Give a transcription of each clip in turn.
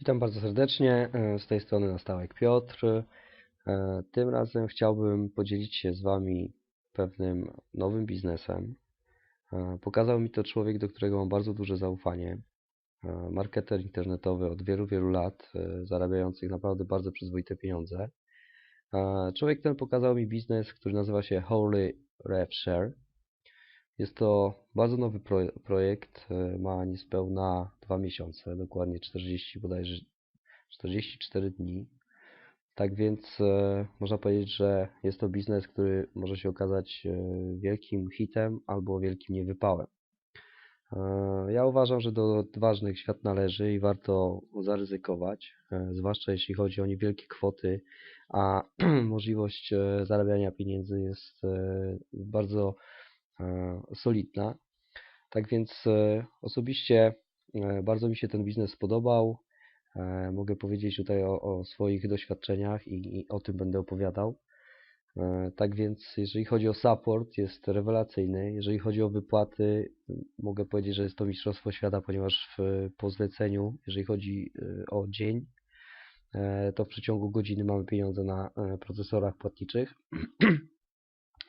Witam bardzo serdecznie. e, Z tej strony Nastałek Piotr. E, Tym razem chciałbym podzielić się z Wami pewnym nowym biznesem. E, Pokazał mi to człowiek, do którego mam bardzo duże zaufanie. Marketer internetowy od wielu, wielu lat, zarabiających naprawdę bardzo przyzwoite pieniądze. Człowiek ten pokazał mi biznes, który nazywa się Holy Rev Share. Jest to bardzo nowy pro- projekt, e, ma niespełna dwa miesiące, dokładnie 40 bodajże 44 dni. Tak więc e, można powiedzieć, że jest to biznes, który może się okazać e, wielkim hitem albo wielkim niewypałem. Ja uważam, że do odważnych świat należy i warto zaryzykować, zwłaszcza jeśli chodzi o niewielkie kwoty, a możliwość zarabiania pieniędzy jest bardzo solidna. Tak więc e, osobiście e, bardzo mi się ten biznes spodobał. E, Mogę powiedzieć tutaj o, o swoich doświadczeniach i, i o tym będę opowiadał. E, Tak więc, jeżeli chodzi o support, jest rewelacyjny. Jeżeli chodzi o wypłaty, mogę powiedzieć, że jest to Mistrzostwo Świata, ponieważ w, po zleceniu, jeżeli chodzi e, o dzień, e, to w przeciągu godziny mamy pieniądze na e, procesorach płatniczych.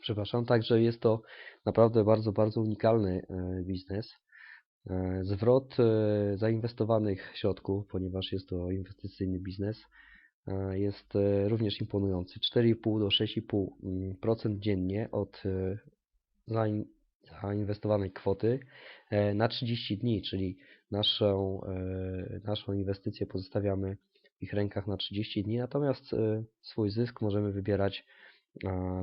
Przepraszam, także jest to naprawdę bardzo, bardzo unikalny e, biznes. E, Zwrot e, zainwestowanych środków, ponieważ jest to inwestycyjny biznes, jest również imponujący. 4,5 do 6,5% dziennie od zain- zainwestowanej kwoty na 30 dni, czyli naszą, naszą inwestycję pozostawiamy w ich rękach na 30 dni, natomiast swój zysk możemy wybierać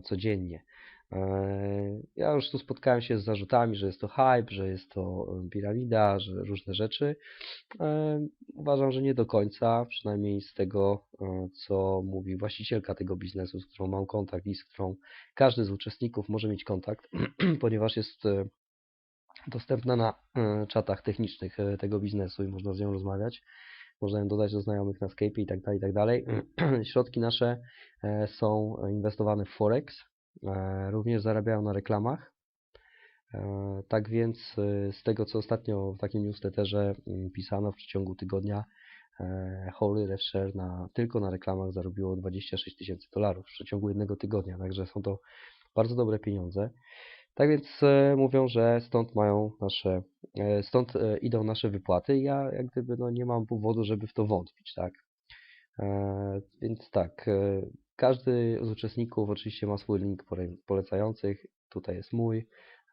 codziennie. E, Ja już tu spotkałem się z zarzutami, że jest to hype, że jest to e, piramida, że różne rzeczy. E, Uważam, że nie do końca, przynajmniej z tego, co mówi właścicielka tego biznesu, z którą mam kontakt i z którą każdy z uczestników może mieć kontakt, ponieważ jest dostępna na czatach technicznych tego biznesu i można z nią rozmawiać. Można ją dodać do znajomych na Skype i tak dalej, i tak dalej. Środki nasze są inwestowane w Forex, również zarabiają na reklamach. E, Tak więc e, z tego, co ostatnio w takim newsletterze mm, pisano w przeciągu tygodnia, e, Holy Rev Share na, tylko na reklamach zarobiło 26 tysięcy dolarów w przeciągu jednego tygodnia, także są to bardzo dobre pieniądze. Tak więc e, mówią, że stąd mają nasze, e, stąd e, idą nasze wypłaty. Ja jak gdyby no, nie mam powodu, żeby w to wątpić, tak. E, Więc tak, e, każdy z uczestników oczywiście ma swój link pole- polecających. Tutaj jest mój.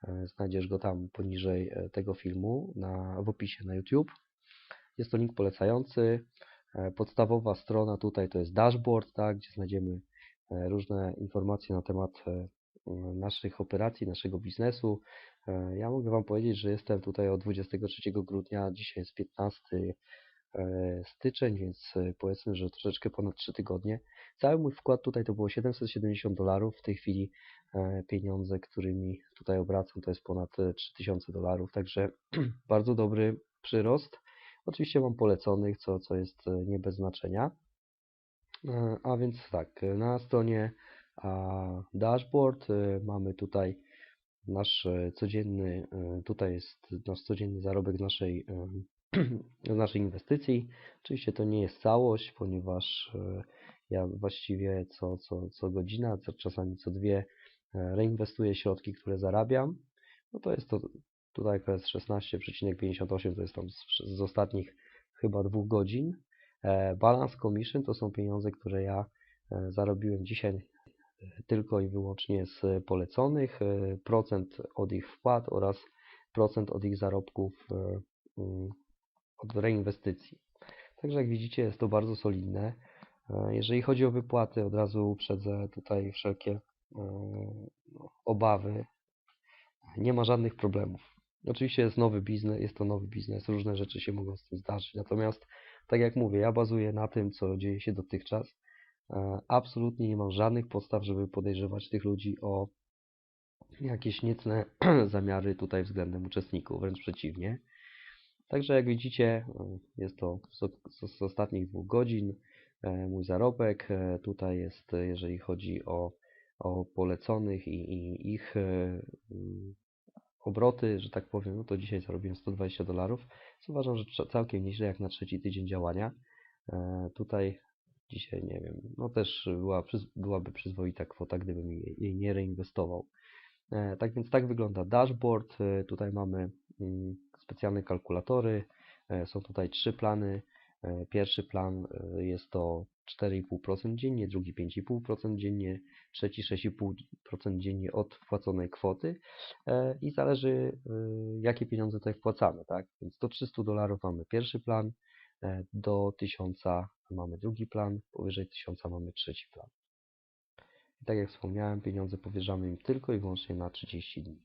E, Znajdziesz go tam poniżej e, tego filmu na, w opisie na YouTube. Jest to link polecający. E, Podstawowa strona tutaj to jest dashboard, tak, gdzie znajdziemy różne informacje na temat naszych operacji, naszego biznesu. Ja mogę Wam powiedzieć, że jestem tutaj od 23 grudnia, dzisiaj jest 15 e, styczeń, więc e, powiedzmy, że troszeczkę ponad 3 tygodnie. Cały mój wkład tutaj to było 770 dolarów. W tej chwili e, pieniądze, którymi tutaj obracam, to jest ponad e, 3000 dolarów, także bardzo dobry przyrost. Oczywiście mam poleconych, co, co jest e, nie bez znaczenia. E, A więc tak, e, na stronie dashboard e, mamy tutaj nasz e, codzienny, e, tutaj jest nasz codzienny zarobek naszej, e, z naszej inwestycji. Oczywiście to nie jest całość, ponieważ e, ja właściwie co, co, co godzina, co, czasami co dwie e, reinwestuję środki, które zarabiam. No to jest to tutaj jest 16,58, to jest tam z, z ostatnich chyba dwóch godzin. E, Balance commission to są pieniądze, które ja zarobiłem dzisiaj tylko i wyłącznie z poleconych, procent od ich wpłat oraz procent od ich zarobków mm, od reinwestycji. Także jak widzicie jest to bardzo solidne. E, Jeżeli chodzi o wypłaty, od razu uprzedzę tutaj wszelkie e, obawy. Nie ma żadnych problemów. Oczywiście jest nowy biznes, jest to nowy biznes, różne rzeczy się mogą z tym zdarzyć. Natomiast, tak jak mówię, ja bazuję na tym, co dzieje się dotychczas. E, Absolutnie nie mam żadnych podstaw, żeby podejrzewać tych ludzi o jakieś niecne zamiary tutaj względem uczestników, wręcz przeciwnie. Także jak widzicie, e, jest to z, ostatnich dwóch godzin e, mój zarobek. E, Tutaj jest, jeżeli chodzi o, o poleconych i, i ich mm, obroty, że tak powiem, no to dzisiaj zarobiłem 120 dolarów, uważam, że całkiem nieźle jak na trzeci tydzień działania. Tutaj dzisiaj nie wiem, no też była, byłaby przyzwoita kwota, gdybym jej, nie reinwestował. Tak więc tak wygląda dashboard. Tutaj mamy mm, specjalne kalkulatory. E, Są tutaj trzy plany. E, Pierwszy plan e, jest to 4,5% dziennie, drugi 5,5% dziennie, trzeci 6,5% dziennie od wpłaconej kwoty i zależy jakie pieniądze tutaj wpłacamy, tak? Więc do 300 dolarów mamy pierwszy plan, do 1000 mamy drugi plan, powyżej 1000 mamy trzeci plan. I tak jak wspomniałem, pieniądze powierzamy im tylko i wyłącznie na 30 dni.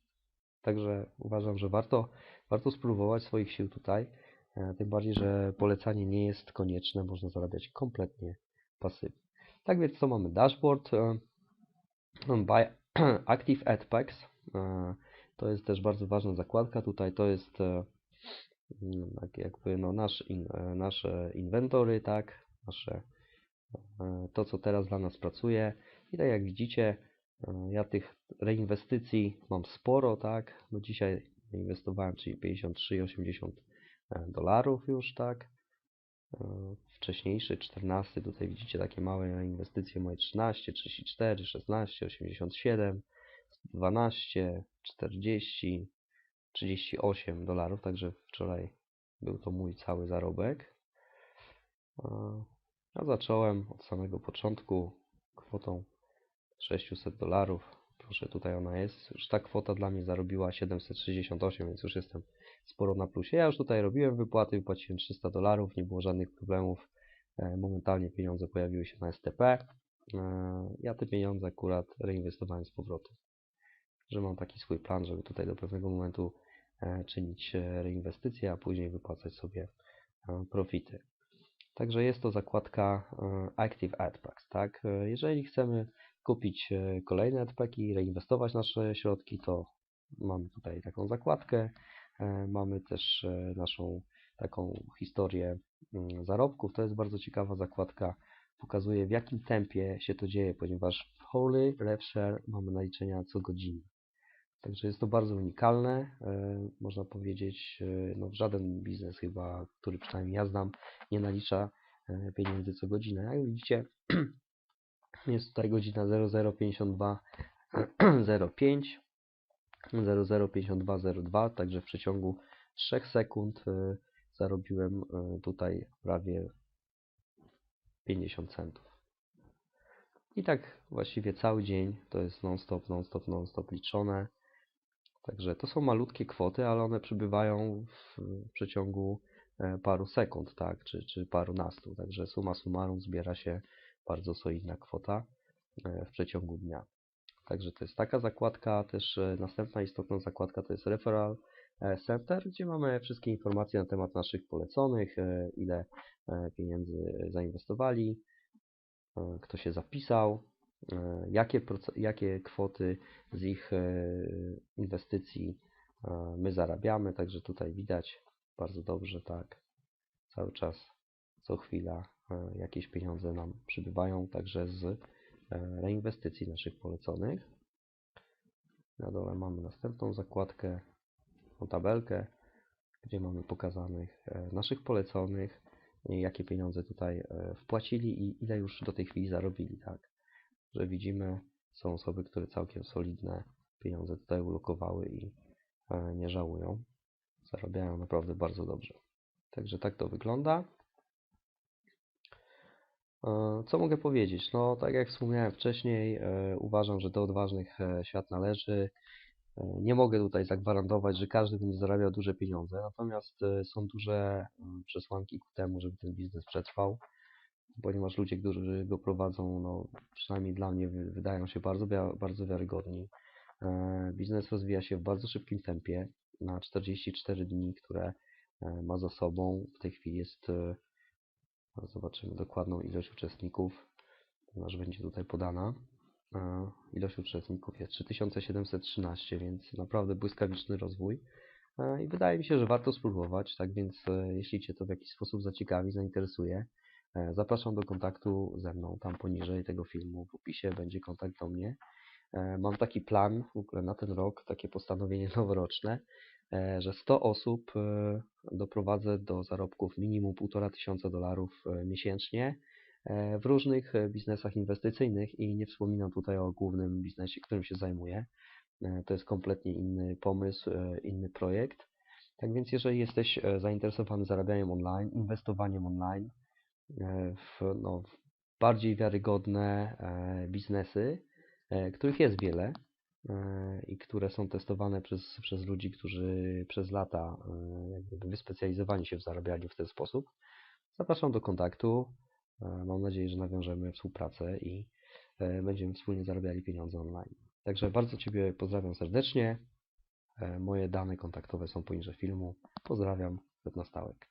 Także uważam, że warto, warto spróbować swoich sił tutaj. e, Tym bardziej, że polecanie nie jest konieczne, można zarabiać kompletnie pasywnie. Tak więc to mamy dashboard. e, Buy Active Ad Packs. e, To jest też bardzo ważna zakładka. Tutaj to jest mm, tak jakby no nasz in, nasze inwentory, tak, nasze to, co teraz dla nas pracuje. I tak jak widzicie, ja tych reinwestycji mam sporo, tak. No dzisiaj inwestowałem, czyli 53,80 e, dolarów już, tak. E, Wcześniejszy 14, tutaj widzicie takie małe inwestycje moje 13, 34, 16, 87, 12, 40, 38 dolarów, także wczoraj był to mój cały zarobek. E, Ja zacząłem od samego początku kwotą 600 dolarów. Proszę, tutaj ona jest. Już ta kwota dla mnie zarobiła 768, więc już jestem sporo na plusie. Ja już tutaj robiłem wypłaty, wypłaciłem 300 dolarów, nie było żadnych problemów. E, Momentalnie pieniądze pojawiły się na STP. E, Ja te pieniądze akurat reinwestowałem z powrotem. Że mam taki swój plan, żeby tutaj do pewnego momentu e, czynić reinwestycje, a później wypłacać sobie profity. Także jest to zakładka Active AdPacks, tak? E, Jeżeli chcemy kupić e, kolejne AdPacki, reinwestować nasze środki, to mamy tutaj taką zakładkę. E, Mamy też e, naszą taką historię mm, zarobków. To jest bardzo ciekawa zakładka. Pokazuje w jakim tempie się to dzieje, ponieważ w Holy RevShare mamy naliczenia co godzinę. Także jest to bardzo unikalne, można powiedzieć, no żaden biznes chyba, który przynajmniej ja znam, nie nalicza pieniędzy co godzinę. Jak widzicie, jest tutaj godzina 0052.05, 0052.02, także w przeciągu 3 sekund e, zarobiłem e, tutaj prawie 50 centów. I tak właściwie cały dzień to jest non-stop, non-stop, non-stop liczone. Także to są malutkie kwoty, ale one przybywają w przeciągu e, paru sekund, tak, czy, czy parunastu. Także suma summarum zbiera się bardzo solidna kwota e, w przeciągu dnia. Także to jest taka zakładka, też e, następna istotna zakładka to jest Referral e, Center, gdzie mamy wszystkie informacje na temat naszych poleconych, ile pieniędzy zainwestowali, kto się zapisał, jakie, jakie kwoty z ich inwestycji my zarabiamy, także tutaj widać bardzo dobrze, tak, cały czas, co chwila e, jakieś pieniądze nam przybywają, także z e, reinwestycji naszych poleconych. Na dole mamy następną zakładkę, tą tabelkę, gdzie mamy pokazanych e, naszych poleconych, jakie pieniądze tutaj wpłacili i ile już do tej chwili zarobili, tak. Że widzimy, są osoby, które całkiem solidne pieniądze tutaj ulokowały i nie żałują. Zarabiają naprawdę bardzo dobrze. Także tak to wygląda. E, Co mogę powiedzieć? No, tak jak wspomniałem wcześniej, e, uważam, że do odważnych e, świat należy. Nie mogę tutaj zagwarantować, że każdy będzie zarabiał duże pieniądze, natomiast są duże przesłanki ku temu, żeby ten biznes przetrwał, ponieważ ludzie, którzy go prowadzą, no, przynajmniej dla mnie, wy- wydają się bardzo, bardzo wiarygodni. Biznes rozwija się w bardzo szybkim tempie. Na 44 dni, które ma za sobą, w tej chwili jest, zobaczymy dokładną ilość uczestników, ponieważ będzie tutaj podana. E, Ilość uczestników jest 3713, więc naprawdę błyskawiczny rozwój. E, I wydaje mi się, że warto spróbować. Tak więc, e, jeśli Cię to w jakiś sposób zaciekawi, zainteresuje, zapraszam do kontaktu ze mną. Tam poniżej tego filmu w opisie będzie kontakt do mnie. Mam taki plan w ogóle na ten rok, takie postanowienie noworoczne, że 100 osób e, doprowadzę do zarobków minimum 1,5 tysiąca dolarów e, miesięcznie e, w różnych e, biznesach inwestycyjnych i nie wspominam tutaj o głównym biznesie, którym się zajmuję. E, To jest kompletnie inny pomysł, e, inny projekt. Tak więc, jeżeli jesteś e, zainteresowany zarabianiem online, inwestowaniem online e, w, no, w bardziej wiarygodne e, biznesy, e, których jest wiele e, i które są testowane przez, przez ludzi, którzy przez lata e, jak gdyby wyspecjalizowani się w zarabianiu w ten sposób, zapraszam do kontaktu. E, Mam nadzieję, że nawiążemy współpracę i e, będziemy wspólnie zarabiali pieniądze online. Także bardzo Ciebie pozdrawiam serdecznie. E, Moje dane kontaktowe są poniżej filmu. Pozdrawiam, na stałek.